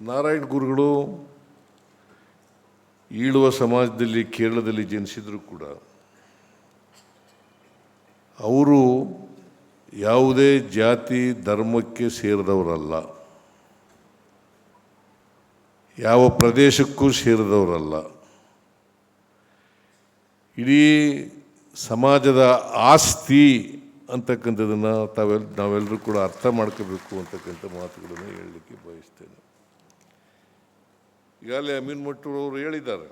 ನಾರಾಯಣ ಗುರುಗಳು ಈಳುವ ಸಮಾಜದಲ್ಲಿ, ಕೇರಳದಲ್ಲಿ ಜನಿಸಿದ್ರು ಕೂಡ ಅವರು ಯಾವುದೇ ಜಾತಿ, ಧರ್ಮಕ್ಕೆ ಸೇರಿದವರಲ್ಲ. ಯಾವ ಪ್ರದೇಶಕ್ಕೂ ಸೇರಿದವರಲ್ಲ. ಇಡೀ ಸಮಾಜದ ಆಸ್ತಿ ಅಂತಕ್ಕಂಥದ್ದನ್ನು ತಾವೆಲ್, ನಾವೆಲ್ಲರೂ ಕೂಡ ಅರ್ಥ ಮಾಡ್ಕೋಬೇಕು ಅಂತಕ್ಕಂಥ ಮಾತುಗಳನ್ನು ಹೇಳಲಿಕ್ಕೆ ಬಯಸ್ತೇನೆ. ಈಗಾಗಲೇ ಅಮೀನ್ ಮಟ್ಟೂರವರು ಹೇಳಿದ್ದಾರೆ.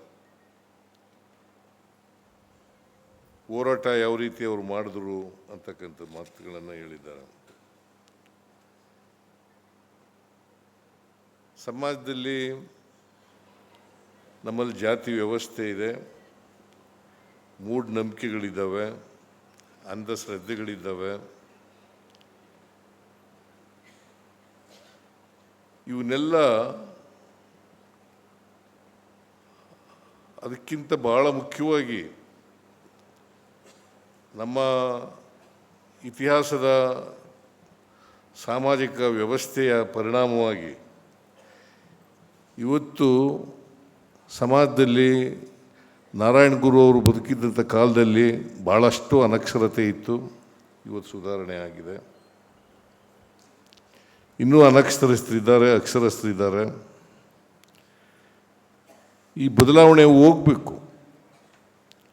ಹೋರಾಟ ಯಾವ ರೀತಿ ಅವರು ಮಾಡಿದ್ರು ಅಂತಕ್ಕಂಥ ಮಾತುಗಳನ್ನು ಹೇಳಿದ್ದಾರೆ ಸಮಾಜದಲ್ಲಿ ನಮ್ಮಲ್ಲಿ ಜಾತಿ ವ್ಯವಸ್ಥೆ ಇದೆ. ಮೂಢನಂಬಿಕೆಗಳಿದ್ದಾವೆ ಅಂಧಶ್ರದ್ಧೆಗಳಿದ್ದಾವೆ. ಇವನ್ನೆಲ್ಲ ಅದಕ್ಕಿಂತ ಬಹಳ ಮುಖ್ಯವಾಗಿ ನಮ್ಮ ಇತಿಹಾಸದ ಸಾಮಾಜಿಕ ವ್ಯವಸ್ಥೆಯ ಪರಿಣಾಮವಾಗಿ ಇವತ್ತು ಸಮಾಜದಲ್ಲಿ ನಾರಾಯಣ ಗುರು ಅವರು ಬದುಕಿದ್ದಂಥ ಕಾಲದಲ್ಲಿ ಭಾಳಷ್ಟು ಅನಕ್ಷರತೆ ಇತ್ತು. ಇವತ್ತು ಸುಧಾರಣೆ ಆಗಿದೆ. ಇನ್ನೂ ಅನಕ್ಷರಸ್ಥರಿದ್ದಾರೆ, ಅಕ್ಷರಸ್ಥರಿದ್ದಾರೆ. ಈ ಬದಲಾವಣೆ ಹೋಗಬೇಕು.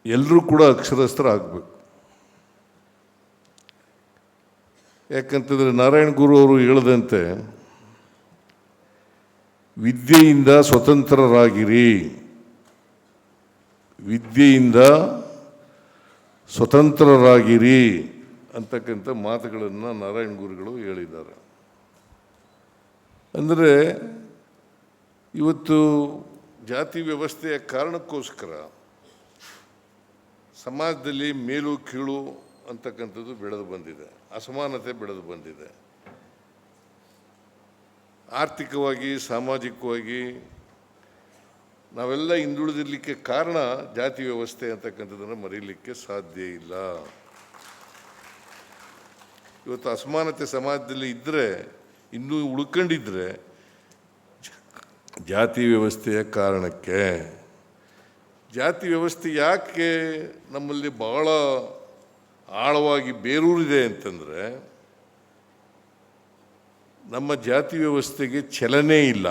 ಎಲ್ಲರೂ ಕೂಡ ಅಕ್ಷರಸ್ಥರಾಗಬೇಕು. ಯಾಕಂತಂದರೆ ನಾರಾಯಣ ಗುರು ಅವರು ಹೇಳದಂತೆ, ವಿದ್ಯೆಯಿಂದ ಸ್ವತಂತ್ರರಾಗಿರಿ. ವಿದ್ಯೆಯಿಂದ ಸ್ವತಂತ್ರರಾಗಿರಿ ಅಂತಕ್ಕಂಥ ಮಾತುಗಳನ್ನು ನಾರಾಯಣ ಗುರುಗಳು ಹೇಳಿದ್ದಾರೆ. ಅಂದರೆ ಇವತ್ತು ಜಾತಿ ವ್ಯವಸ್ಥೆಯ ಕಾರಣಕ್ಕೋಸ್ಕರ ಸಮಾಜದಲ್ಲಿ ಮೇಲು ಕೀಳು ಅಂತಕ್ಕಂಥದ್ದು ಬೆಳೆದು ಬಂದಿದೆ. ಅಸಮಾನತೆ ಬೆಳೆದು ಬಂದಿದೆ. ಆರ್ಥಿಕವಾಗಿ, ಸಾಮಾಜಿಕವಾಗಿ ನಾವೆಲ್ಲ ಹಿಂದುಳಿದಿರಲಿಕ್ಕೆ ಕಾರಣ ಜಾತಿ ವ್ಯವಸ್ಥೆ ಅಂತಕ್ಕಂಥದ್ದನ್ನು ಮರೀಲಿಕ್ಕೆ ಸಾಧ್ಯ ಇಲ್ಲ. ಇವತ್ತು ಅಸಮಾನತೆ ಸಮಾಜದಲ್ಲಿ ಇದ್ದರೆ ಇನ್ನೂ ಉಳ್ಕೊಂಡಿದ್ರೆ ಜಾತಿ ವ್ಯವಸ್ಥೆಯ ಕಾರಣಕ್ಕೆ, ಜಾತಿ ವ್ಯವಸ್ಥೆ ಯಾಕೆ ನಮ್ಮಲ್ಲಿ ಬಹಳ ಆಳವಾಗಿ ಬೇರೂರಿದೆ ಅಂತಂದರೆ, ನಮ್ಮ ಜಾತಿ ವ್ಯವಸ್ಥೆಗೆ ಚಲನೆ ಇಲ್ಲ.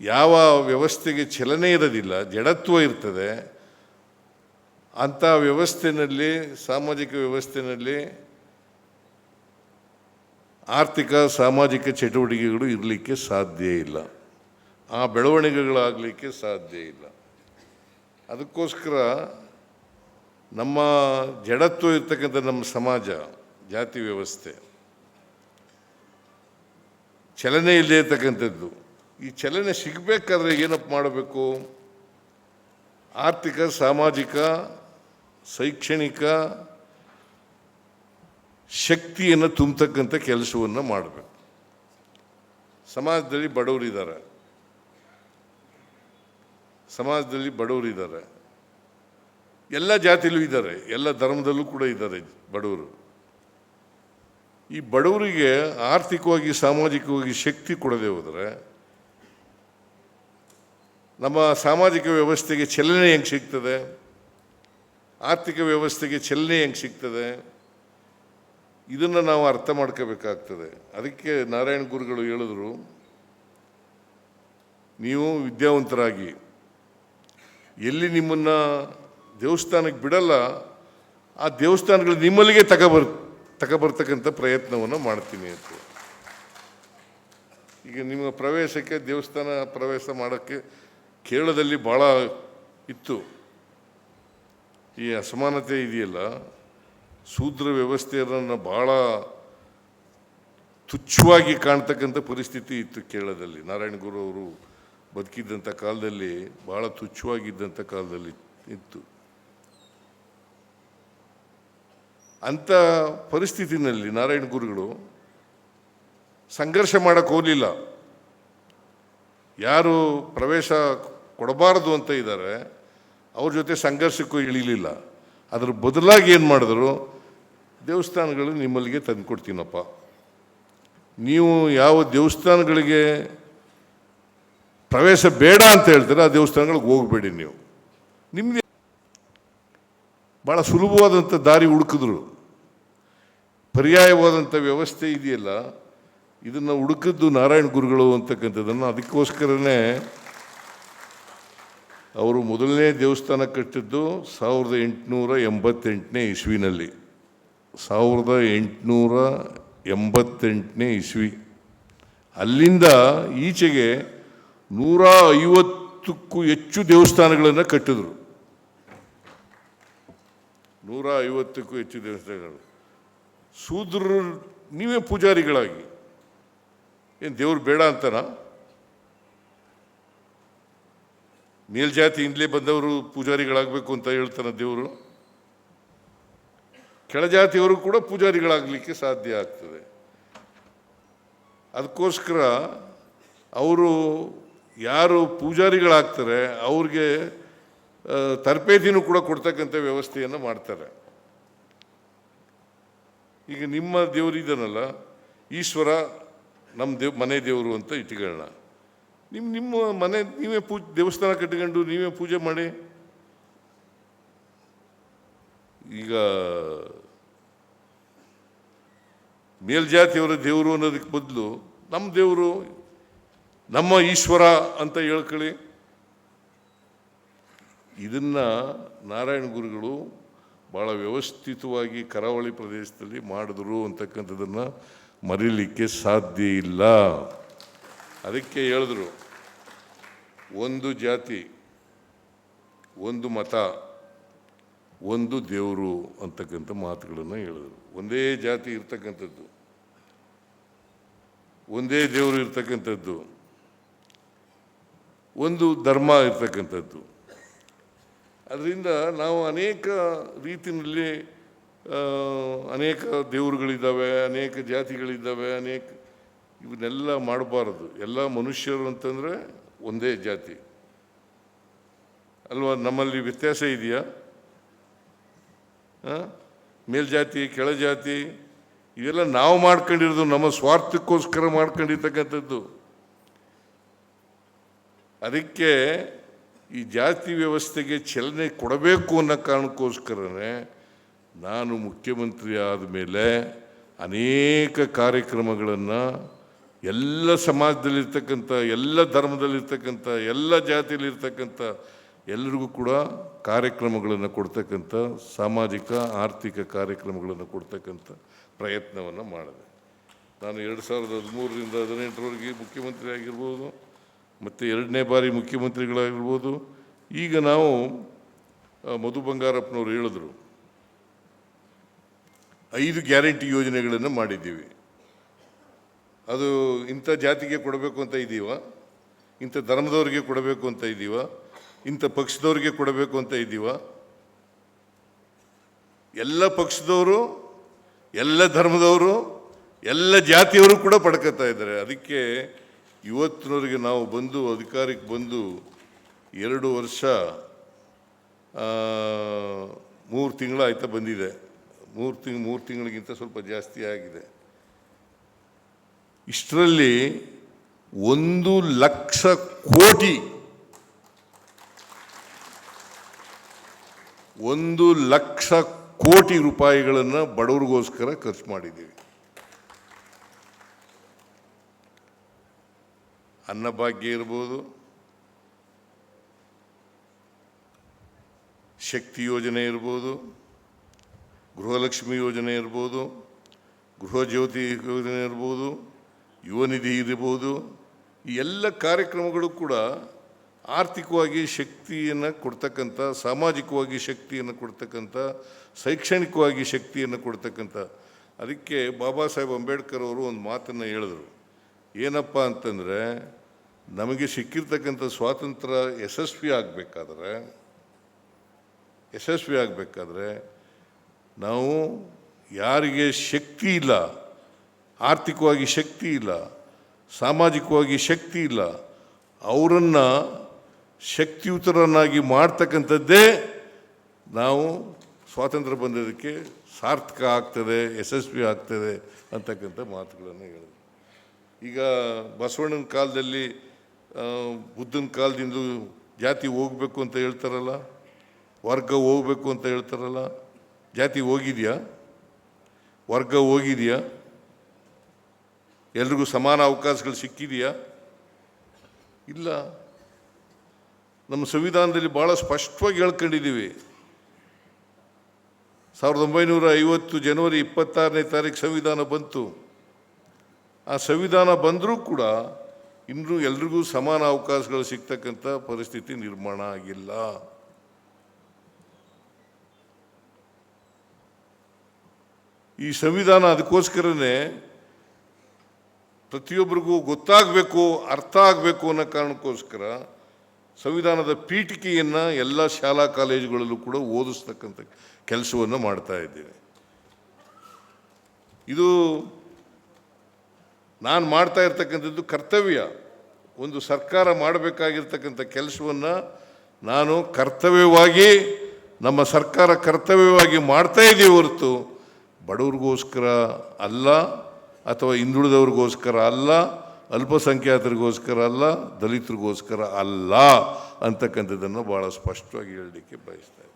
ಯಾವ ವ್ಯವಸ್ಥೆಗೆ ಚಲನೆ ಇರೋದಿಲ್ಲ, ಜಡತ್ವ ಇರ್ತದೆ, ಅಂಥ ವ್ಯವಸ್ಥೆಯಲ್ಲಿ ಸಾಮಾಜಿಕ ವ್ಯವಸ್ಥೆಯಲ್ಲಿ ಆರ್ಥಿಕ, ಸಾಮಾಜಿಕ ಚಟುವಟಿಕೆಗಳು ಇರಲಿಕ್ಕೆ ಸಾಧ್ಯ ಇಲ್ಲ. ಆ ಬೆಳವಣಿಗೆಗಳಾಗಲಿಕ್ಕೆ ಸಾಧ್ಯ ಇಲ್ಲ. ಅದಕ್ಕೋಸ್ಕರ ನಮ್ಮ ಜಡತ್ವ ಇರ್ತಕ್ಕಂಥ ನಮ್ಮ ಸಮಾಜ, ಜಾತಿ ವ್ಯವಸ್ಥೆ, ಚಲನೆ ಇಲ್ಲದೆ ಇರ್ತಕ್ಕಂಥದ್ದು, ಈ ಚಲನೆ ಸಿಗಬೇಕಾದ್ರೆ ಏನಪ್ಪ ಮಾಡಬೇಕು? ಆರ್ಥಿಕ, ಸಾಮಾಜಿಕ, ಶೈಕ್ಷಣಿಕ ಶಕ್ತಿಯನ್ನು ತುಂಬತಕ್ಕಂಥ ಕೆಲಸವನ್ನು ಮಾಡಬೇಕು. ಸಮಾಜದಲ್ಲಿ ಬಡವರಿದ್ದಾರೆ. ಸಮಾಜದಲ್ಲಿ ಬಡವರಿದ್ದಾರೆ. ಎಲ್ಲ ಜಾತಿಲೂ ಇದ್ದಾರೆ. ಎಲ್ಲ ಧರ್ಮದಲ್ಲೂ ಕೂಡ ಇದ್ದಾರೆ ಬಡವರು. ಈ ಬಡವರಿಗೆ ಆರ್ಥಿಕವಾಗಿ, ಸಾಮಾಜಿಕವಾಗಿ ಶಕ್ತಿ ಕೊಡದೆ ಹೋದರೆ ನಮ್ಮ ಸಾಮಾಜಿಕ ವ್ಯವಸ್ಥೆಗೆ ಚಲನೆ ಹೆಂಗೆ ಸಿಗ್ತದೆ? ಆರ್ಥಿಕ ವ್ಯವಸ್ಥೆಗೆ ಚಲನೆ ಹೆಂಗೆ ಸಿಗ್ತದೆ? ಇದನ್ನು ನಾವು ಅರ್ಥ ಮಾಡ್ಕೋಬೇಕಾಗ್ತದೆ. ಅದಕ್ಕೆ ನಾರಾಯಣ ಗುರುಗಳು ಹೇಳಿದ್ರು, ನೀವು ವಿದ್ಯಾವಂತರಾಗಿ, ಎಲ್ಲಿ ನಿಮ್ಮನ್ನು ದೇವಸ್ಥಾನಕ್ಕೆ ಬಿಡಲ್ಲ, ಆ ದೇವಸ್ಥಾನಗಳು ನಿಮ್ಮಲ್ಲಿಗೆ ತಗೊಬರ್ ತಗೊಬರ್ತಕ್ಕಂಥ ಪ್ರಯತ್ನವನ್ನು ಮಾಡ್ತೀನಿ ಅಂತ ಈಗ ನಿಮ್ಮ ಪ್ರವೇಶಕ್ಕೆ, ದೇವಸ್ಥಾನ ಪ್ರವೇಶ ಮಾಡೋಕ್ಕೆ ಕೇರಳದಲ್ಲಿ ಭಾಳ ಇತ್ತು. ಈ ಅಸಮಾನತೆ ಇದೆಯಲ್ಲ ಶೂದ್ರ ವ್ಯವಸ್ಥೆಯನ್ನು ಭಾಳ ತುಚ್ಛವಾಗಿ ಕಾಣ್ತಕ್ಕಂಥ ಪರಿಸ್ಥಿತಿ ಇತ್ತು ಕೇರಳದಲ್ಲಿ. ನಾರಾಯಣ ಗುರು ಅವರು ಬದುಕಿದ್ದಂಥ ಕಾಲದಲ್ಲಿ ಭಾಳ ತುಚ್ಛವಾಗಿದ್ದಂಥ ಕಾಲದಲ್ಲಿ ಇತ್ತು. ಅಂಥ ಪರಿಸ್ಥಿತಿನಲ್ಲಿ ನಾರಾಯಣ ಗುರುಗಳು ಸಂಘರ್ಷ ಮಾಡಕ್ಕೆ ಹೋಗಲಿಲ್ಲ. ಯಾರು ಪ್ರವೇಶ ಕೊಡಬಾರದು ಅಂತ ಇದ್ದಾರೆ, ಅವ್ರ ಜೊತೆ ಸಂಘರ್ಷಕ್ಕೂ ಇಳಿಲಿಲ್ಲ. ಅದ್ರ ಬದಲಾಗಿ ಏನು ಮಾಡಿದ್ರು ದೇವಸ್ಥಾನಗಳು ನಿಮ್ಮಲ್ಲಿಗೆ ತಂದುಕೊಡ್ತೀನಪ್ಪ. ನೀವು ಯಾವ ದೇವಸ್ಥಾನಗಳಿಗೆ ಪ್ರವೇಶ ಬೇಡ ಅಂತ ಹೇಳ್ತಾರೆ, ಆ ದೇವಸ್ಥಾನಗಳಿಗೆ ಹೋಗಬೇಡಿ ನೀವು. ನಿಮಗೆ ಭಾಳ ಸುಲಭವಾದಂಥ ದಾರಿ ಹುಡುಕಿದ್ರು. ಪರ್ಯಾಯವಾದಂಥ ವ್ಯವಸ್ಥೆ ಇದೆಯಲ್ಲ, ಇದನ್ನು ಹುಡುಕಿದ್ದು ನಾರಾಯಣ ಗುರುಗಳು ಅಂತಕ್ಕಂಥದ್ದನ್ನು ಅದಕ್ಕೋಸ್ಕರನೇ ಅವರು ಮೊದಲನೇ ದೇವಸ್ಥಾನ ಕಟ್ಟಿದ್ದು ಸಾವಿರದ ಎಂಟುನೂರ ಎಂಬತ್ತೆಂಟನೇ ಇಸ್ವಿನಲ್ಲಿ. ಸಾವಿರದ ಎಂಟುನೂರ ಎಂಬತ್ತೆಂಟನೇ ಇಸ್ವಿ. ಅಲ್ಲಿಂದ ಈಚೆಗೆ ನೂರ ಐವತ್ತಕ್ಕೂ ಹೆಚ್ಚು ದೇವಸ್ಥಾನಗಳನ್ನು ಕಟ್ಟಿದರು. ನೂರ ಐವತ್ತಕ್ಕೂ ಹೆಚ್ಚು ದೇವಸ್ಥಾನಗಳು. ಸೂದ್ರರು ನೀವೇ ಪೂಜಾರಿಗಳಾಗಿ. ಏನು ದೇವ್ರು ಬೇಡ ಅಂತನಾ? ಮೇಲ್ಜಾತಿಯಿಂದಲೇ ಬಂದವರು ಪೂಜಾರಿಗಳಾಗಬೇಕು ಅಂತ ಹೇಳ್ತಾನೆ ದೇವರು? ಕೆಳಜಾತಿಯವರು ಕೂಡ ಪೂಜಾರಿಗಳಾಗಲಿಕ್ಕೆ ಸಾಧ್ಯ ಆಗ್ತದೆ. ಅದಕ್ಕೋಸ್ಕರ ಅವರು ಯಾರು ಪೂಜಾರಿಗಳಾಗ್ತಾರೆ ಅವ್ರಿಗೆ ತರಬೇತಿನೂ ಕೂಡ ಕೊಡ್ತಕ್ಕಂಥ ವ್ಯವಸ್ಥೆಯನ್ನು ಮಾಡ್ತಾರೆ. ಈಗ ನಿಮ್ಮ ದೇವರು ಇದನ್ನಲ್ಲ ಈಶ್ವರ ನಮ್ಮ ದೇವ್, ಮನೆ ದೇವರು ಅಂತ ಇಟ್ಕೊಳ್ಳೋಣ. ನಿಮ್ಮ ನಿಮ್ಮ ಮನೆ, ನೀವೇ ಪೂ, ದೇವಸ್ಥಾನ ಕಟ್ಟಿಕೊಂಡು ನೀವೇ ಪೂಜೆ ಮಾಡಿ. ಈಗ ಮೇಲ್ಜಾತಿಯವರ ದೇವರು ಅನ್ನೋದಕ್ಕೆ ಬದಲು ನಮ್ಮ ದೇವರು, ನಮ್ಮ ಈಶ್ವರ ಅಂತ ಹೇಳ್ಕೊಳ್ಳಿ. ಇದನ್ನು ನಾರಾಯಣ ಗುರುಗಳು ಭಾಳ ವ್ಯವಸ್ಥಿತವಾಗಿ ಕರಾವಳಿ ಪ್ರದೇಶದಲ್ಲಿ ಮಾಡಿದ್ರು ಅಂತಕ್ಕಂಥದ್ದನ್ನು ಮರೀಲಿಕ್ಕೆ ಸಾಧ್ಯ ಇಲ್ಲ. ಅದಕ್ಕೆ ಹೇಳಿದ್ರು, ಒಂದು ಜಾತಿ, ಒಂದು ಮತ ಒಂದು ದೇವರು ಅಂತಕ್ಕಂಥ ಮಾತುಗಳನ್ನು ಹೇಳಿದರು. ಒಂದೇ ಜಾತಿ ಇರ್ತಕ್ಕಂಥದ್ದು. ಒಂದೇ ದೇವರು ಇರ್ತಕ್ಕಂಥದ್ದು. ಒಂದು ಧರ್ಮ ಇರ್ತಕ್ಕಂಥದ್ದು. ಅದರಿಂದ ನಾವು ಅನೇಕ ರೀತಿಯಲ್ಲಿ ಅನೇಕ ದೇವರುಗಳಿದ್ದಾವೆ, ಅನೇಕ ಜಾತಿಗಳಿದ್ದಾವೆ, ಅನೇಕ ಇವನ್ನೆಲ್ಲ ಮಾಡಬಾರದು. ಎಲ್ಲ ಮನುಷ್ಯರು ಅಂತಂದರೆ ಒಂದೇ ಜಾತಿ. ಅಲ್ವಾ? ನಮ್ಮಲ್ಲಿ ವ್ಯತ್ಯಾಸ ಇದೆಯಾ? ಮೇಲ್ಜಾತಿ, ಕೆಳಜಾತಿ, ಇವೆಲ್ಲ ನಾವು ಮಾಡ್ಕೊಂಡಿರೋದು, ನಮ್ಮ ಸ್ವಾರ್ಥಕ್ಕೋಸ್ಕರ ಮಾಡ್ಕೊಂಡಿರ್ತಕ್ಕಂಥದ್ದು. ಅದಕ್ಕೆ ಈ ಜಾತಿ ವ್ಯವಸ್ಥೆಗೆ ಚಲನೆ ಕೊಡಬೇಕು ಅನ್ನೋ ಕಾರಣಕ್ಕೋಸ್ಕರನೇ ನಾನು ಮುಖ್ಯಮಂತ್ರಿ ಆದಮೇಲೆ ಅನೇಕ ಕಾರ್ಯಕ್ರಮಗಳನ್ನು ಎಲ್ಲ ಸಮಾಜದಲ್ಲಿರ್ತಕ್ಕಂಥ, ಎಲ್ಲ ಧರ್ಮದಲ್ಲಿರ್ತಕ್ಕಂಥ, ಎಲ್ಲ ಜಾತಿಯಲ್ಲಿರ್ತಕ್ಕಂಥ ಎಲ್ರಿಗೂ ಕೂಡ ಕಾರ್ಯಕ್ರಮಗಳನ್ನು ಕೊಡ್ತಕ್ಕಂಥ ಸಾಮಾಜಿಕ, ಆರ್ಥಿಕ ಕಾರ್ಯಕ್ರಮಗಳನ್ನು ಕೊಡ್ತಕ್ಕಂಥ ಪ್ರಯತ್ನವನ್ನು ಮಾಡಿದೆ. ನಾನು ಎರಡು ಸಾವಿರದ ಹದಿಮೂರರಿಂದ ಹದಿನೆಂಟರವರೆಗೆ ಮುಖ್ಯಮಂತ್ರಿ ಆಗಿರ್ಬೋದು, ಮತ್ತು ಎರಡನೇ ಬಾರಿ ಮುಖ್ಯಮಂತ್ರಿಗಳಾಗಿರ್ಬೋದು. ಈಗ ನಾವು ಮಧು ಬಂಗಾರಪ್ಪನವ್ರು ಹೇಳಿದ್ರು, ಐದು ಗ್ಯಾರಂಟಿ ಯೋಜನೆಗಳನ್ನು ಮಾಡಿದ್ದೀವಿ. ಅದು ಇಂಥ ಜಾತಿಗೆ ಕೊಡಬೇಕು ಅಂತ ಇದ್ದೀವ ಇಂಥ ಧರ್ಮದವ್ರಿಗೆ ಕೊಡಬೇಕು ಅಂತ ಇದ್ದೀವ ಇಂಥ ಪಕ್ಷದವ್ರಿಗೆ ಕೊಡಬೇಕು ಅಂತ ಇದ್ದೀವ ಎಲ್ಲ ಪಕ್ಷದವರು, ಎಲ್ಲ ಧರ್ಮದವರು, ಎಲ್ಲ ಜಾತಿಯವರು ಕೂಡ ಪಡ್ಕೋತಾ ಇದ್ದಾರೆ. ಅದಕ್ಕೆ ಇವತ್ತಿನವರಿಗೆ ನಾವು ಬಂದು, ಅಧಿಕಾರಕ್ಕೆ ಬಂದು ಎರಡು ವರ್ಷ ಮೂರು ತಿಂಗಳು ಆಯ್ತಾ ಬಂದಿದೆ. ಮೂರು ತಿಂಗ್, ಮೂರು ತಿಂಗಳಿಗಿಂತ ಸ್ವಲ್ಪ ಜಾಸ್ತಿ ಆಗಿದೆ. ಇಷ್ಟರಲ್ಲಿ ಒಂದು ಲಕ್ಷ ಕೋಟಿ ಒಂದು ಲಕ್ಷ ಕೋಟಿ ರೂಪಾಯಿಗಳನ್ನು ಬಡವರಿಗೋಸ್ಕರ ಖರ್ಚು ಮಾಡಿದ್ದೀವಿ. ಅನ್ನಭಾಗ್ಯ ಇರ್ಬೋದು, ಶಕ್ತಿ ಯೋಜನೆ ಇರ್ಬೋದು, ಗೃಹಲಕ್ಷ್ಮಿ ಯೋಜನೆ ಇರ್ಬೋದು, ಗೃಹಜ್ಯೋತಿ ಯೋಜನೆ ಇರ್ಬೋದು, ಯುವ ನಿಧಿ ಇರ್ಬೋದು, ಈ ಎಲ್ಲ ಕಾರ್ಯಕ್ರಮಗಳು ಕೂಡ ಆರ್ಥಿಕವಾಗಿ ಶಕ್ತಿಯನ್ನು ಕೊಡ್ತಕ್ಕಂಥ, ಸಾಮಾಜಿಕವಾಗಿ ಶಕ್ತಿಯನ್ನು ಕೊಡ್ತಕ್ಕಂಥ, ಶೈಕ್ಷಣಿಕವಾಗಿ ಶಕ್ತಿಯನ್ನು ಕೊಡ್ತಕ್ಕಂಥ. ಅದಕ್ಕೆ ಬಾಬಾ ಸಾಹೇಬ್ ಅಂಬೇಡ್ಕರ್ ಅವರು ಒಂದು ಮಾತನ್ನು ಹೇಳಿದ್ರು. ಏನಪ್ಪ ಅಂತಂದರೆ, ನಮಗೆ ಸಿಕ್ಕಿರ್ತಕ್ಕಂಥ ಸ್ವಾತಂತ್ರ್ಯ ಯಶಸ್ವಿ ಆಗಬೇಕಾದ್ರೆ ಯಶಸ್ವಿ ಆಗಬೇಕಾದ್ರೆ ನಾವು ಯಾರಿಗೆ ಶಕ್ತಿ ಇಲ್ಲ, ಆರ್ಥಿಕವಾಗಿ ಶಕ್ತಿ ಇಲ್ಲ, ಸಾಮಾಜಿಕವಾಗಿ ಶಕ್ತಿ ಇಲ್ಲ, ಅವರನ್ನು ಶಕ್ತಿಯುತರನ್ನಾಗಿ ಮಾಡ್ತಕ್ಕಂಥದ್ದೇ ನಾವು ಸ್ವಾತಂತ್ರ್ಯ ಬಂದಿದ್ದಕ್ಕೆ ಸಾರ್ಥಕ ಆಗ್ತದೆ, ಯಶಸ್ವಿ ಆಗ್ತದೆ ಅಂತಕ್ಕಂಥ ಮಾತುಗಳನ್ನು ಹೇಳಿದೆ ಈಗ ಬಸವಣ್ಣನ ಕಾಲದಲ್ಲಿ ಬುದ್ಧನ ಕಾಲದಿಂದ ಜಾತಿ ಹೋಗಬೇಕು ಅಂತ ಹೇಳ್ತಾರಲ್ಲ, ವರ್ಗ ಹೋಗಬೇಕು ಅಂತ ಹೇಳ್ತಾರಲ್ಲ, ಜಾತಿ ಹೋಗಿದೆಯಾ? ವರ್ಗ ಹೋಗಿದೆಯಾ? ಎಲ್ರಿಗೂ ಸಮಾನ ಅವಕಾಶಗಳು ಸಿಕ್ಕಿದೆಯಾ? ಇಲ್ಲ. ನಮ್ಮ ಸಂವಿಧಾನದಲ್ಲಿ ಭಾಳ ಸ್ಪಷ್ಟವಾಗಿ ಹೇಳ್ಕೊಂಡಿದ್ದೀವಿ. ಸಾವಿರದ ಒಂಬೈನೂರ ಐವತ್ತು ಜನವರಿ ಇಪ್ಪತ್ತಾರನೇ ತಾರೀಕು ಸಂವಿಧಾನ ಬಂತು. ಆ ಸಂವಿಧಾನ ಬಂದರೂ ಕೂಡ ಇನ್ನೂ ಎಲ್ರಿಗೂ ಸಮಾನ ಅವಕಾಶಗಳು ಸಿಗ್ತಕ್ಕಂಥ ಪರಿಸ್ಥಿತಿ ನಿರ್ಮಾಣ ಆಗಿಲ್ಲ. ಈ ಸಂವಿಧಾನ ಅದಕ್ಕೋಸ್ಕರನೇ ಪ್ರತಿಯೊಬ್ಬರಿಗೂ ಗೊತ್ತಾಗಬೇಕು, ಅರ್ಥ ಆಗಬೇಕು ಅನ್ನೋ ಕಾರಣಕ್ಕೋಸ್ಕರ ಸಂವಿಧಾನದ ಪೀಠಿಕೆಯನ್ನು ಎಲ್ಲ ಶಾಲಾ ಕಾಲೇಜುಗಳಲ್ಲೂ ಕೂಡ ಓದಿಸ್ತಕ್ಕಂಥ ಕೆಲಸವನ್ನು ಮಾಡ್ತಾ ಇದ್ದೇನೆ. ಇದು ನಾನು ಮಾಡ್ತಾ ಇರ್ತಕ್ಕಂಥದ್ದು ಕರ್ತವ್ಯ. ಒಂದು ಸರ್ಕಾರ ಮಾಡಬೇಕಾಗಿರ್ತಕ್ಕಂಥ ಕೆಲಸವನ್ನು ನಾನು ಕರ್ತವ್ಯವಾಗಿ, ನಮ್ಮ ಸರ್ಕಾರ ಕರ್ತವ್ಯವಾಗಿ ಮಾಡ್ತಾ ಇದ್ದೀವಿ ಹೊರತು ಬಡವ್ರಿಗೋಸ್ಕರ ಅಲ್ಲ ಅಥವಾ ಹಿಂದುಳಿದವ್ರಿಗೋಸ್ಕರ ಅಲ್ಲ ಅಲ್ಪಸಂಖ್ಯಾತರಿಗೋಸ್ಕರ ಅಲ್ಲ, ದಲಿತರಿಗೋಸ್ಕರ ಅಲ್ಲ ಅಂತಕ್ಕಂಥದ್ದನ್ನು ಭಾಳ ಸ್ಪಷ್ಟವಾಗಿ ಹೇಳಲಿಕ್ಕೆ ಬಯಸ್ತಾ ಇದೆ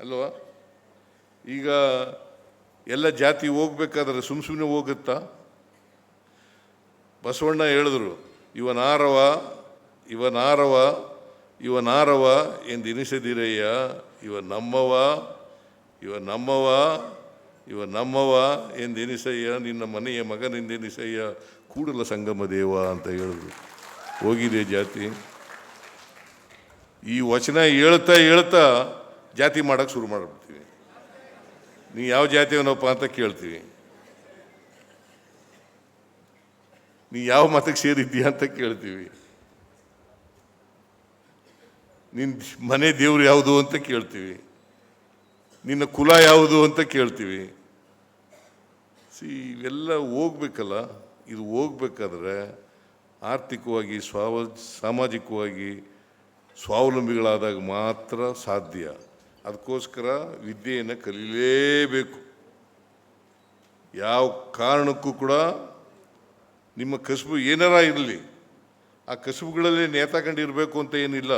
ಅಲ್ವಾ? ಈಗ ಎಲ್ಲ ಜಾತಿ ಹೋಗ್ಬೇಕಾದ್ರೆ ಸುಮ್ ಸುಮ್ಮನೆ ಹೋಗುತ್ತಾ? ಬಸವಣ್ಣ ಹೇಳಿದ್ರು ಇವನಾರವ ಇವನಾರವ ಇವನಾರವ ಎಂದೆನಿಸದಿರಯ್ಯ ಇವ ನಮ್ಮವ ಇವ ನಮ್ಮವ ಇವ ನಮ್ಮವ ಎಂದೆನಿಸಯ್ಯ ನಿನ್ನ ಮನೆಯ ಮಗನೆಂದೆನಿಸಯ್ಯ ಕೂಡಲ ಸಂಗಮ ದೇವ ಅಂತ ಹೇಳಿದ್ರು ಹೋಗಿದೆ ಜಾತಿ. ಈ ವಚನ ಹೇಳ್ತಾ ಹೇಳ್ತಾ ಜಾತಿ ಮಾಡಕ್ಕೆ ಶುರು ಮಾಡಿಬಿಡ್ತೀವಿ. ನೀ ಯಾವ ಜಾತಿಯವನಪ್ಪ ಅಂತ ಕೇಳ್ತೀವಿ. ನೀ ಯಾವ ಮತಕ್ಕೆ ಸೇರಿದ್ದೀಯ ಅಂತ ಕೇಳ್ತೀವಿ. ನಿನ್ನ ಮನೆ ದೇವ್ರು ಯಾವುದು ಅಂತ ಕೇಳ್ತೀವಿ. ನಿನ್ನ ಕುಲ ಯಾವುದು ಅಂತ ಕೇಳ್ತೀವಿ. ಇವೆಲ್ಲ ಹೋಗ್ಬೇಕಲ್ಲ? ಇದು ಹೋಗ್ಬೇಕಾದ್ರೆ ಆರ್ಥಿಕವಾಗಿ, ಸ್ವಾವ, ಸಾಮಾಜಿಕವಾಗಿ ಸ್ವಾವಲಂಬಿಗಳಾದಾಗ ಮಾತ್ರ ಸಾಧ್ಯ. ಅದಕ್ಕೋಸ್ಕರ ವಿದ್ಯೆಯನ್ನು ಕಲೀಲೇಬೇಕು. ಯಾವ ಕಾರಣಕ್ಕೂ ಕೂಡ ನಿಮ್ಮ ಕಸುಬು ಏನಾರ ಇರಲಿ. ಆ ಕಸುಬುಗಳಲ್ಲಿ ನೇತಾಕೊಂಡಿರಬೇಕು ಅಂತ ಏನಿಲ್ಲ.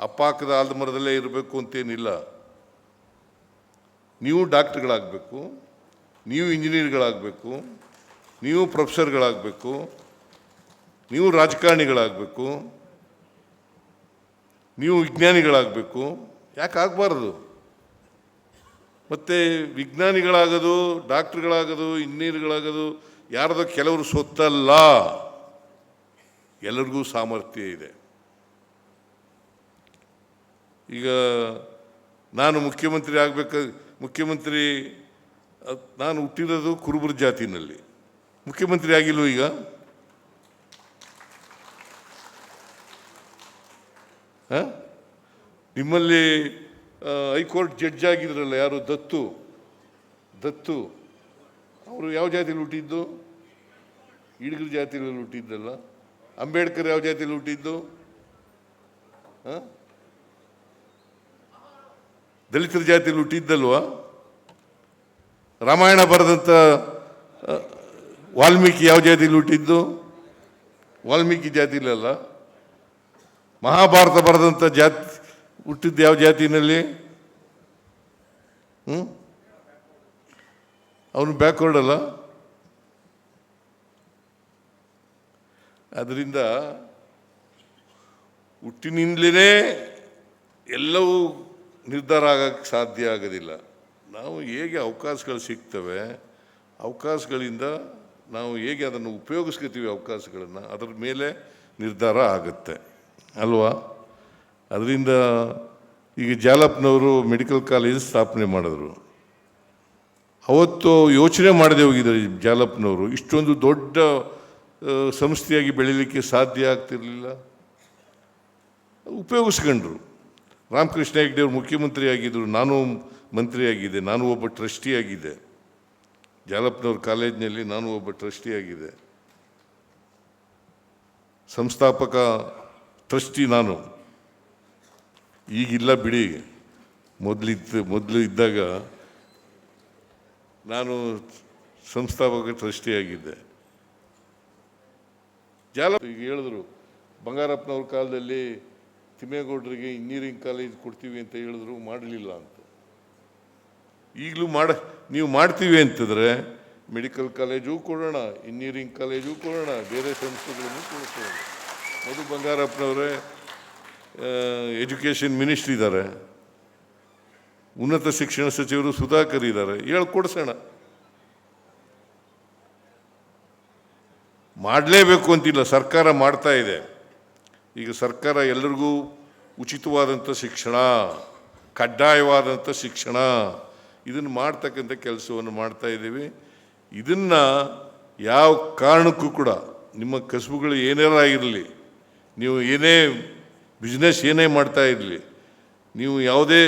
ಅಪ್ಪ ಹಾಕದ ಆಲದ ಮರದಲ್ಲೇ ಇರಬೇಕು ಅಂತೇನಿಲ್ಲ ನೀವು ಡಾಕ್ಟ್ರುಗಳಾಗಬೇಕು. ನೀವು ಇಂಜಿನಿಯರ್ಗಳಾಗಬೇಕು, ನೀವು ಪ್ರೊಫೆಸರ್ಗಳಾಗಬೇಕು, ನೀವು ರಾಜಕಾರಣಿಗಳಾಗಬೇಕು, ನೀವು ವಿಜ್ಞಾನಿಗಳಾಗಬೇಕು, ಯಾಕೆ ಆಗಬಾರ್ದು? ಮತ್ತು ವಿಜ್ಞಾನಿಗಳಾಗೋದು, ಡಾಕ್ಟ್ರುಗಳಾಗೋದು, ಇಂಜಿನಿಯರ್ಗಳಾಗೋದು, ಯಾರದೋ ಕೆಲವರು ಸೊತ್ತಲ್ಲ. ಎಲ್ಲರಿಗೂ ಸಾಮರ್ಥ್ಯ ಇದೆ. ಈಗ ನಾನು ಮುಖ್ಯಮಂತ್ರಿ ಆಗಬೇಕು, ಮುಖ್ಯಮಂತ್ರಿ ನಾನು ಹುಟ್ಟಿರೋದು ಕುರುಬರ ಜಾತಿನಲ್ಲಿ. ಮುಖ್ಯಮಂತ್ರಿ ಆಗಿಲ್ವ ಈಗ? ನಿಮ್ಮಲ್ಲಿ ಹೈಕೋರ್ಟ್ ಜಡ್ಜ್ ಆಗಿದ್ರಲ್ಲ ಯಾರು? ದತ್ತು. ದತ್ತು. ಅವರು ಯಾವ ಜಾತಿಯಲ್ಲಿ ಹುಟ್ಟಿದ್ದು? ಹಿಡಿಗರ ಜಾತಿಯಲ್ಲಿ ಹುಟ್ಟಿದ್ದಲ್ಲ. ಅಂಬೇಡ್ಕರ್ ಯಾವ ಜಾತಿಯಲ್ಲಿ ಹುಟ್ಟಿದ್ದು? ಹಾಂ? ದಲಿತರ ಜಾತಿಯಲ್ಲಿ ಹುಟ್ಟಿದ್ದಲ್ವಾ? ರಾಮಾಯಣ ಬರೆದಂಥ ವಾಲ್ಮೀಕಿ ಯಾವ ಜಾತಿಯಲ್ಲಿ ಹುಟ್ಟಿದ್ದು? ವಾಲ್ಮೀಕಿ ಜಾತಿಲಲ್ಲ ಮಹಾಭಾರತ ಬರೆದಂಥ ಜಾತಿ, ಹುಟ್ಟಿದ್ದು ಯಾವ ಜಾತಿನಲ್ಲಿ? ಹ್ಞೂ ಅವನು ಬ್ಯಾಕ್ವರ್ಡ್ ಅಲ್ಲ. ಅದರಿಂದ ಹುಟ್ಟಿನಿಂದಲೇ ಎಲ್ಲವೂ ನಿರ್ಧಾರ ಆಗಕ್ಕೆ ಸಾಧ್ಯ ಆಗೋದಿಲ್ಲ. ನಾವು ಹೇಗೆ ಅವಕಾಶಗಳು ಸಿಗ್ತವೆ, ಅವಕಾಶಗಳಿಂದ ನಾವು ಹೇಗೆ ಅದನ್ನು ಉಪಯೋಗಿಸ್ಕೊತೀವಿ ಅವಕಾಶಗಳನ್ನು, ಅದರ ಮೇಲೆ ನಿರ್ಧಾರ ಆಗುತ್ತೆ. ಅಲ್ವಾ? ಅದರಿಂದ ಈಗ ಜಾಲಪ್ನವರು ಮೆಡಿಕಲ್ ಕಾಲೇಜ್ ಸ್ಥಾಪನೆ ಮಾಡಿದ್ರು. ಅವತ್ತು ಯೋಚನೆ ಮಾಡದೆ ಹೋಗಿದ್ದಾರೆ ಜಾಲಪ್ನವರು, ಇಷ್ಟೊಂದು ದೊಡ್ಡ ಸಂಸ್ಥೆಯಾಗಿ ಬೆಳೀಲಿಕ್ಕೆ ಸಾಧ್ಯ ಆಗ್ತಿರಲಿಲ್ಲ. ಉಪಯೋಗಿಸ್ಕೊಂಡ್ರು. ರಾಮಕೃಷ್ಣ ಹೆಗ್ಡೆ ಅವರು ಮುಖ್ಯಮಂತ್ರಿ ಆಗಿದ್ದರು ನಾನು ಮಂತ್ರಿ ಆಗಿದ್ದೆ ನಾನು ಒಬ್ಬ ಟ್ರಸ್ಟಿಯಾಗಿದೆ. ಜಾಲಪ್ನವ್ರ ಕಾಲೇಜಿನಲ್ಲಿ ನಾನು ಒಬ್ಬ ಟ್ರಸ್ಟಿಯಾಗಿದೆ. ಸಂಸ್ಥಾಪಕ ಟ್ರಸ್ಟಿ ನಾನು. ಈಗಿಲ್ಲ ಬಿಡಿ. ಮೊದಲಿತ್ತು ಮೊದಲು ಇದ್ದಾಗ ನಾನು ಸಂಸ್ಥಾಪಕ ಟ್ರಸ್ಟಿಯಾಗಿದ್ದೆ. ಜಾಲ ಈಗ ಹೇಳಿದ್ರು, ಬಂಗಾರಪ್ಪನವ್ರ ಕಾಲದಲ್ಲಿ ತಿಮ್ಮೇಗೌಡರಿಗೆ ಇಂಜಿನಿಯರಿಂಗ್ ಕಾಲೇಜ್ ಕೊಡ್ತೀವಿ ಅಂತ ಹೇಳಿದ್ರು, ಮಾಡಲಿಲ್ಲ ಅಂತ. ಈಗಲೂ ಮಾಡ, ನೀವು ಮಾಡ್ತೀವಿ ಅಂತಂದರೆ ಮೆಡಿಕಲ್ ಕಾಲೇಜು ಕೊಡೋಣ, ಇಂಜಿನಿಯರಿಂಗ್ ಕಾಲೇಜು ಕೊಡೋಣ, ಬೇರೆ ಸಂಸ್ಥೆಗಳನ್ನು ಕೊಡ್ತೇವೆ. ಮಧು ಬಂಗಾರಪ್ಪನವರೇ ಎಜುಕೇಷನ್ ಮಿನಿಸ್ಟ್ರ್ ಇದ್ದಾರೆ. ಉನ್ನತ ಶಿಕ್ಷಣ ಸಚಿವರು ಸುಧಾಕರ್ ಇದ್ದಾರೆ. ಹೇಳ್ಕೊಡ್ಸೋಣ ಮಾಡಲೇಬೇಕು ಅಂತಿಲ್ಲ, ಸರ್ಕಾರ ಮಾಡ್ತಾ ಇದೆ. ಈಗ ಸರ್ಕಾರ ಎಲ್ಲರಿಗೂ ಉಚಿತವಾದಂಥ ಶಿಕ್ಷಣ, ಕಡ್ಡಾಯವಾದಂಥ ಶಿಕ್ಷಣ. ಇದನ್ನು ಮಾಡ್ತಕ್ಕಂಥ ಕೆಲಸವನ್ನು ಮಾಡ್ತಾ ಇದ್ದೀವಿ. ಇದನ್ನು ಯಾವ ಕಾರಣಕ್ಕೂ ಕೂಡ ನಿಮ್ಮ ಕಸುಬುಗಳು ಏನಾರ ಆಗಿರಲಿ ನೀವು ಏನೇ ಬಿಸ್ನೆಸ್ ಏನೇ ಮಾಡ್ತಾ ಇರಲಿ, ನೀವು ಯಾವುದೇ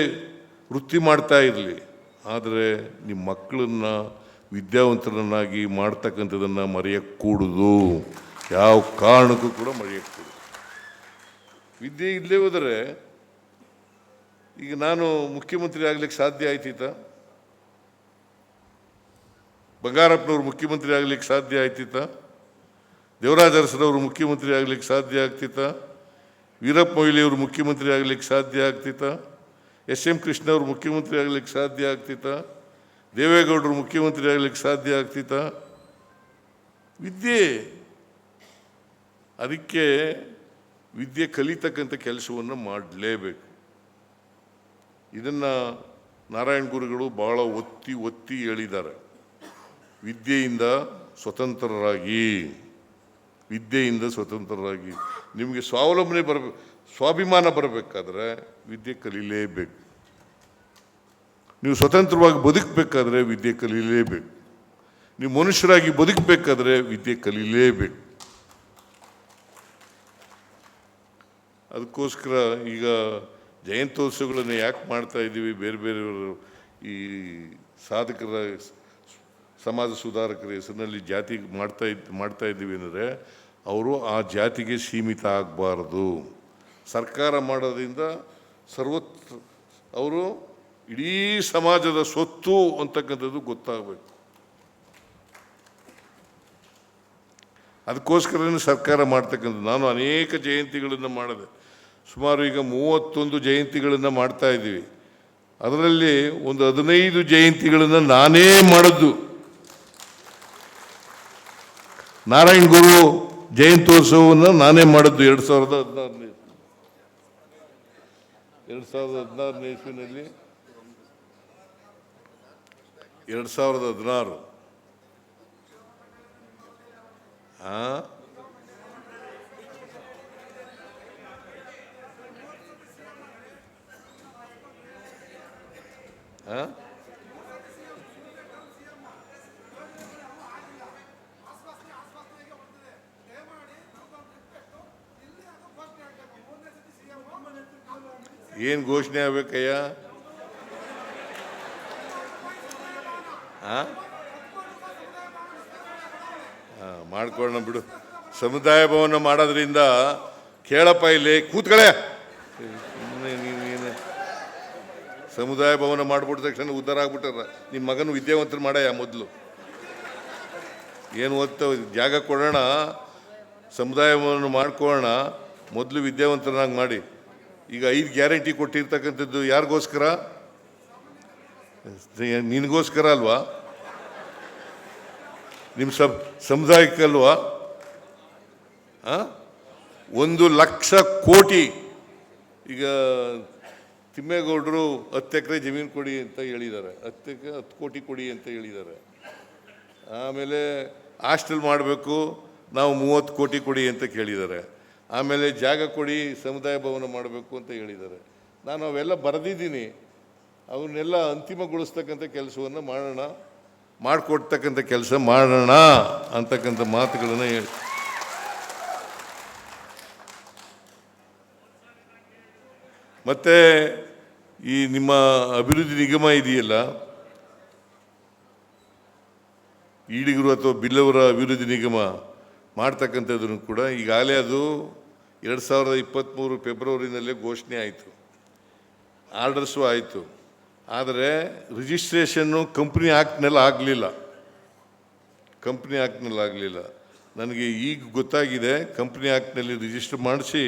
ವೃತ್ತಿ ಮಾಡ್ತಾ ಇರಲಿ, ಆದರೆ ನಿಮ್ಮ ಮಕ್ಕಳನ್ನು ವಿದ್ಯಾವಂತರನ್ನಾಗಿ ಮಾಡ್ತಕ್ಕಂಥದ್ದನ್ನು ಮರೆಯಕ್ಕೂಡುದು ಯಾವ ಕಾರಣಕ್ಕೂ ಕೂಡ ಮರೆಯಕ್ಕೆ ವಿದ್ಯೆ ಇಲ್ಲೇ ಹೋದರೆ ಈಗ ನಾನು ಮುಖ್ಯಮಂತ್ರಿ ಆಗ್ಲಿಕ್ಕೆ ಸಾಧ್ಯ ಆಯ್ತೀತ ಬಂಗಾರಪ್ಪನವ್ರು ಮುಖ್ಯಮಂತ್ರಿ ಆಗ್ಲಿಕ್ಕೆ ಸಾಧ್ಯ ಆಯ್ತಿತ್ತ ದೇವರಾಜ ಅರಸರವರು ಮುಖ್ಯಮಂತ್ರಿ ಆಗ್ಲಿಕ್ಕೆ ಸಾಧ್ಯ ಆಗ್ತಿತ್ತ? ವೀರಪ್ಪ ಮೊಯ್ಲಿಯವರು ಮುಖ್ಯಮಂತ್ರಿ ಆಗ್ಲಿಕ್ಕೆ ಸಾಧ್ಯ ಆಗ್ತಿತ್ತ? ಎಸ್ ಎಂ ಕೃಷ್ಣ ಅವರು ಮುಖ್ಯಮಂತ್ರಿ ಆಗ್ಲಿಕ್ಕೆ ಸಾಧ್ಯ ಆಗ್ತಿತ್ತ? ದೇವೇಗೌಡರು ಮುಖ್ಯಮಂತ್ರಿ ಆಗ್ಲಿಕ್ಕೆ ಸಾಧ್ಯ ಆಗ್ತಿತ್ತ? ವಿದ್ಯೆ. ಅದಕ್ಕೆ ವಿದ್ಯೆ ಕಲಿತಕ್ಕಂಥ ಕೆಲಸವನ್ನು ಮಾಡಲೇಬೇಕು. ಇದನ್ನು ನಾರಾಯಣ ಗುರುಗಳು ಭಾಳ ಒತ್ತಿ ಒತ್ತಿ ಹೇಳಿದ್ದಾರೆ. ವಿದ್ಯೆಯಿಂದ ಸ್ವತಂತ್ರರಾಗಿ ವಿದ್ಯೆಯಿಂದ ಸ್ವತಂತ್ರರಾಗಿ. ನಿಮಗೆ ಸ್ವಾವಲಂಬನೆ ಬರಬೇಕು ಸ್ವಾಭಿಮಾನ ಬರಬೇಕಾದ್ರೆ ವಿದ್ಯೆ ಕಲೀಲೇಬೇಕು. ನೀವು ಸ್ವತಂತ್ರವಾಗಿ ಬದುಕಬೇಕಾದ್ರೆ ವಿದ್ಯೆ ಕಲೀಲೇಬೇಕು. ನೀವು ಮನುಷ್ಯರಾಗಿ ಬದುಕಬೇಕಾದ್ರೆ ವಿದ್ಯೆ ಕಲೀಲೇಬೇಕು. ಅದಕ್ಕೋಸ್ಕರ ಈಗ ಜಯಂತ್ಯೋತ್ಸವಗಳನ್ನು ಯಾಕೆ ಮಾಡ್ತಾ ಇದ್ದೀವಿ ಬೇರೆ ಬೇರೆಯವರು ಈ ಸಾಧಕರ ಸಮಾಜ ಸುಧಾರಕರ ಹೆಸರಿನಲ್ಲಿ ಜಾತಿ ಮಾಡ್ತಾ ಇದ್, ಮಾಡ್ತಾ ಇದ್ದೀವಿ ಅಂದರೆ ಅವರು ಆ ಜಾತಿಗೆ ಸೀಮಿತ ಆಗಬಾರ್ದು. ಸರ್ಕಾರ ಮಾಡೋದ್ರಿಂದ ಸರ್ವತ್, ಅವರು ಇಡೀ ಸಮಾಜದ ಸ್ವತ್ತು ಅಂತಕ್ಕಂಥದ್ದು ಗೊತ್ತಾಗಬೇಕು. ಅದಕ್ಕೋಸ್ಕರನೇ ಸರ್ಕಾರ ಮಾಡ್ತಕ್ಕಂಥದ್ದು. ನಾನು ಅನೇಕ ಜಯಂತಿಗಳನ್ನು ಮಾಡಿದೆ, ಸುಮಾರು ಈಗ ಮೂವತ್ತೊಂದು ಜಯಂತಿಗಳನ್ನು ಮಾಡ್ತಾ ಇದ್ದೀವಿ. ಅದರಲ್ಲಿ ಒಂದು ಹದಿನೈದು ಜಯಂತಿಗಳನ್ನು ನಾನೇ ಮಾಡಿದ್ದು. ನಾರಾಯಣ ಗುರು ಜಯಂತ್ಯೋತ್ಸವವನ್ನು ನಾನೇ ಮಾಡಿದ್ದು ಎರಡು ಸಾವಿರದ ಹದಿನಾರನೇ ಎರಡು ಸಾವಿರದ ಹದಿನಾರನೇ ಇಸ್ವಿನಲ್ಲಿ. ಎರಡು ಸಾವಿರದ ಹದಿನಾರು. ಆ? ಏನ್ ಘೋಷಣೆ ಆಗ್ಬೇಕಯ್ಯ? ಹಾಂ ಮಾಡ್ಕೊಳ್ಳೋಣ ಬಿಡು. ಸಮುದಾಯ ಭವನ ಮಾಡೋದ್ರಿಂದ ಕೇಳಪ್ಪ ಇಲ್ಲಿ, ಕೂತ್ಕಳೆ. ನೀನು ಸಮುದಾಯ ಭವನ ಮಾಡಿಬಿಟ್ಟ ತಕ್ಷಣ ಉದ್ಧಾರ ಆಗ್ಬಿಟ್ಟಾರ. ನಿಮ್ಮ ಮಗನ ವಿದ್ಯಾವಂತರು ಮಾಡಯ್ಯ ಮೊದಲು? ಏನು ಓದ್ತಾವ ಜಾಗ ಕೊಡೋಣ, ಸಮುದಾಯ ಭವನ ಮಾಡ್ಕೊಳ್ಳೋಣ ಮೊದಲು ವಿದ್ಯಾವಂತರನ್ನಾಗಿ ಮಾಡಿ. ಈಗ ಐದು ಗ್ಯಾರಂಟಿ ಕೊಟ್ಟಿರ್ತಕ್ಕಂಥದ್ದು ಯಾರಿಗೋಸ್ಕರ? ನಿನಗೋಸ್ಕರ ಅಲ್ವಾ? ನಿಮ್ಮ ಸಮುದಾಯಕ್ಕೆ ಸಮುದಾಯಕ್ಕಲ್ವಾ? ಒಂದು ಲಕ್ಷ ಕೋಟಿ. ಈಗ ತಿಮ್ಮೇಗೌಡರು ಹತ್ತು ಎಕರೆ ಜಮೀನು ಕೊಡಿ ಅಂತ ಹೇಳಿದ್ದಾರೆ. ಹತ್ತು ಎಕರೆ, ಹತ್ತು ಕೋಟಿ ಕೊಡಿ ಅಂತ ಹೇಳಿದ್ದಾರೆ. ಆಮೇಲೆ ಹಾಸ್ಟೆಲ್ ಮಾಡಬೇಕು, ನಾವು ಮೂವತ್ತು ಕೋಟಿ ಕೊಡಿ ಅಂತ ಕೇಳಿದ್ದಾರೆ. ಆಮೇಲೆ ಜಾಗ ಕೊಡಿ, ಸಮುದಾಯ ಭವನ ಮಾಡಬೇಕು ಅಂತ ಹೇಳಿದ್ದಾರೆ. ನಾನು ಅವೆಲ್ಲ ಬರೆದಿದ್ದೀನಿ. ಅವನ್ನೆಲ್ಲ ಅಂತಿಮಗೊಳಿಸ್ತಕ್ಕಂಥ ಕೆಲಸವನ್ನು ಮಾಡೋಣ, ಮಾಡಿಕೊಡ್ತಕ್ಕಂಥ ಕೆಲಸ ಮಾಡೋಣ ಅಂತಕ್ಕಂಥ ಮಾತುಗಳನ್ನು ಹೇಳಿ. ಮತ್ತು ಈ ನಿಮ್ಮ ಅಭಿವೃದ್ಧಿ ನಿಗಮ ಇದೆಯಲ್ಲ? ಈಡಿಗರು ಅಥವಾ ಬಿಲ್ಲವರ ಅಭಿವೃದ್ಧಿ ನಿಗಮ? ಮಾಡ್ತಕ್ಕಂಥದ್ದನ್ನು ಕೂಡ ಈಗಾಗಲೇ ಅದು ಎರಡು ಸಾವಿರದ ಇಪ್ಪತ್ತ್ಮೂರು ಫೆಬ್ರವರಿನಲ್ಲೇ ಘೋಷಣೆ ಆಯಿತು. ಆರ್ಡರ್ಸು ಆಯಿತು. ಆದರೆ ರಿಜಿಸ್ಟ್ರೇಷನ್ನು ಕಂಪ್ನಿ ಆ್ಯಕ್ಟ್ನಲ್ಲಿ ಆಗಲಿಲ್ಲ. ಕಂಪ್ನಿ ಆ್ಯಕ್ಟ್ನಲ್ಲಿ ಆಗಲಿಲ್ಲ. ನನಗೆ ಈಗ ಗೊತ್ತಾಗಿದೆ, ಕಂಪ್ನಿ ಆ್ಯಕ್ಟ್ನಲ್ಲಿ ರಿಜಿಸ್ಟರ್ ಮಾಡಿಸಿ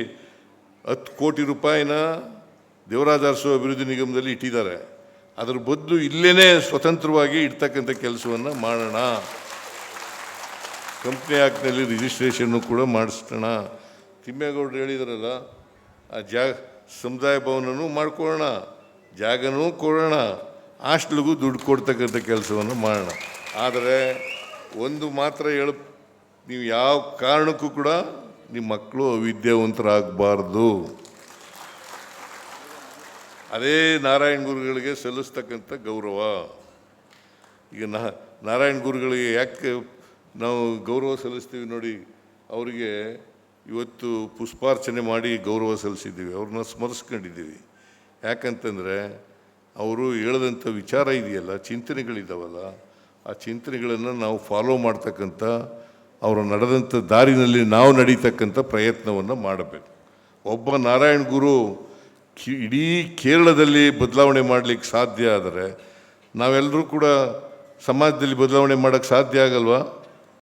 ಹತ್ತು ಕೋಟಿ ರೂಪಾಯಿನ ದೇವರಾಜ ಅರಸು ಅಭಿವೃದ್ಧಿ ನಿಗಮದಲ್ಲಿ ಇಟ್ಟಿದ್ದಾರೆ. ಅದರ ಬದಲು ಇಲ್ಲೇ ಸ್ವತಂತ್ರವಾಗಿ ಇಡ್ತಕ್ಕಂಥ ಕೆಲಸವನ್ನು ಮಾಡೋಣ. ಕಂಪ್ನಿ ಆ್ಯಕ್ಟ್ನಲ್ಲಿ ರಿಜಿಸ್ಟ್ರೇಷನ್ನು ಕೂಡ ಮಾಡಿಸೋಣ ತಿಮ್ಮೇಗೌಡರು ಹೇಳಿದ್ರಲ್ಲ, ಆ ಜಾಗ, ಸಮುದಾಯ ಭವನನೂ ಮಾಡ್ಕೊಳ್ಳೋಣ, ಜಾಗನೂ ಕೊಡೋಣ, ಹಾಸ್ಟ್ಲಿಗೂ ದುಡ್ಡು ಕೊಡ್ತಕ್ಕಂಥ ಕೆಲಸವನ್ನು ಮಾಡೋಣ. ಆದರೆ ಒಂದು ಮಾತ್ರ ಹೇಳ, ನೀವು ಯಾವ ಕಾರಣಕ್ಕೂ ಕೂಡ ನಿಮ್ಮ ಮಕ್ಕಳು ಅವಿದ್ಯಾವಂತರಾಗಬಾರ್ದು. ಅದೇ ನಾರಾಯಣ ಗುರುಗಳಿಗೆ ಸಲ್ಲಿಸ್ತಕ್ಕಂಥ ಗೌರವ. ಈಗ ನಾರಾಯಣ ಗುರುಗಳಿಗೆ ಯಾಕೆ ನಾವು ಗೌರವ ಸಲ್ಲಿಸ್ತೀವಿ ನೋಡಿ, ಅವರಿಗೆ ಇವತ್ತು ಪುಷ್ಪಾರ್ಚನೆ ಮಾಡಿ ಗೌರವ ಸಲ್ಲಿಸಿದ್ದೀವಿ. ಅವ್ರನ್ನ ಸ್ಮರಿಸ್ಕೊಂಡಿದ್ದೀವಿ. ಯಾಕಂತಂದರೆ, ಅವರು ಹೇಳದಂಥ ವಿಚಾರ ಇದೆಯಲ್ಲ ಚಿಂತನೆಗಳಿದ್ದಾವಲ್ಲ ಆ ಚಿಂತನೆಗಳನ್ನು ನಾವು ಫಾಲೋ ಮಾಡ್ತಕ್ಕಂಥ, ಅವರು ನಡೆದಂಥ ದಾರಿನಲ್ಲಿ ನಾವು ನಡೀತಕ್ಕಂಥ ಪ್ರಯತ್ನವನ್ನು ಮಾಡಬೇಕು. ಒಬ್ಬ ನಾರಾಯಣ ಗುರು ಕಿ- ಇಡೀ ಕೇರಳದಲ್ಲಿ ಬದಲಾವಣೆ ಮಾಡಲಿಕ್ಕೆ ಸಾಧ್ಯ ಆದರೆ, ನಾವೆಲ್ಲರೂ ಕೂಡ ಸಮಾಜದಲ್ಲಿ ಬದಲಾವಣೆ ಮಾಡೋಕ್ಕೆ ಸಾಧ್ಯ ಆಗಲ್ವಾ?